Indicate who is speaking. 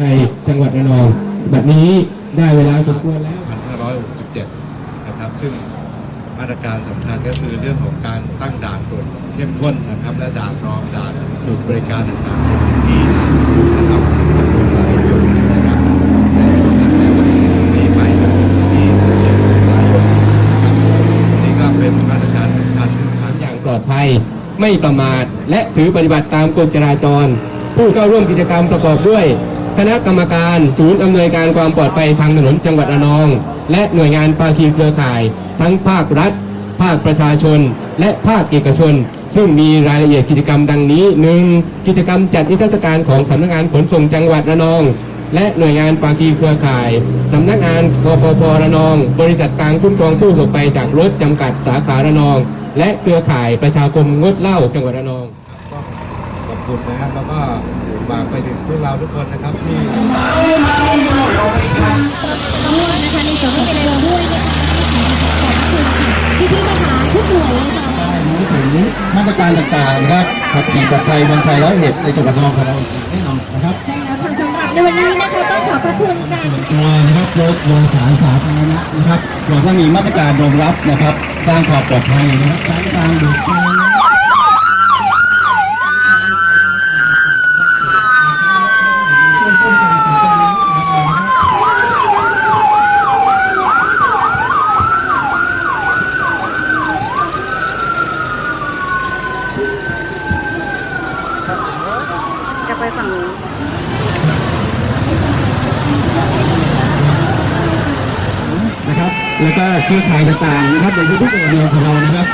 Speaker 1: ในจังหวัดระนองแบบนี้ได้เวลาสมควรแล้ว
Speaker 2: 2567 นะครับ ซึ่งมาตรการสำคัญก็คือเรื่องของการตั้งด่านตรวจเข้มข้นนะครับ และด่านรองด่านจุดบริการต่างๆในพื้นที่นะครับจำนวนหลายจุดนะครับในช่วงตั้งแต่วันนี้ไปจนถึงวันที่17เมษายนนะครับนี่ก็เป็นมาตรการสำคัญที่ทาง
Speaker 1: อย่างปลอดภัยไม่ประมาท และถือปฏิบัติตามกฎจราจร ผู้เข้าร่วมกิจกรรมประกอบด้วย คณะกรรมการศูนย์อำนวยการความปลอดภัยทางถนนจังหวัดระนอง และหน่วยงานภาคีเครือข่าย ทั้งภาครัฐ ภาคประชาชน และภาคเอกชน ซึ่งมีรายละเอียดกิจกรรมดังนี้ 1. กิจกรรมจัดนิทรรศการของสำนักงานขนส่งจังหวัดระนอง และหน่วยงานภาคีเครือข่ายสำนักงานกปพระนอง บริษัทกลางคุ้มครองผู้ประสบภัยจากรถจำกัดสาขาระนอง และเครือข่ายประชาคมงดเหล้าจังหวัดระนอง
Speaker 2: บคุณนะครับ แล้วก็ฝากไปถึงพวกเราทุกคนนะครับที่
Speaker 3: ด้วยนะคะในส่วนที่เป็นตัวด้วยนะคะขอบคุณค่ะพี่พี่ๆทหารทุกหน่วยเลยค่ะ
Speaker 4: รู้ถึงมาตรการต่างๆนะครับขับขี่ปลอดภัยเมืองไทยร้อยเอ็ดในจังหวัดระนองของเราแน่นอนนะครับ
Speaker 3: ใช่แล้วค่ะสำหรับในวันนี้นะคะต้องขอบพระคุณกัน
Speaker 4: ตัวนะครับรถโดยสารสาธารณะนะครับเราก็มีมาตรการรองรับนะครับสร้างความปลอดภัยนะครับใช้ทางดูดทางนะครับ
Speaker 5: จะไป ฝั่งนู้น
Speaker 4: นะครับ แล้วก็เครือข่ายต่างๆนะครับในทุกๆจังหวัดของเรานะครับ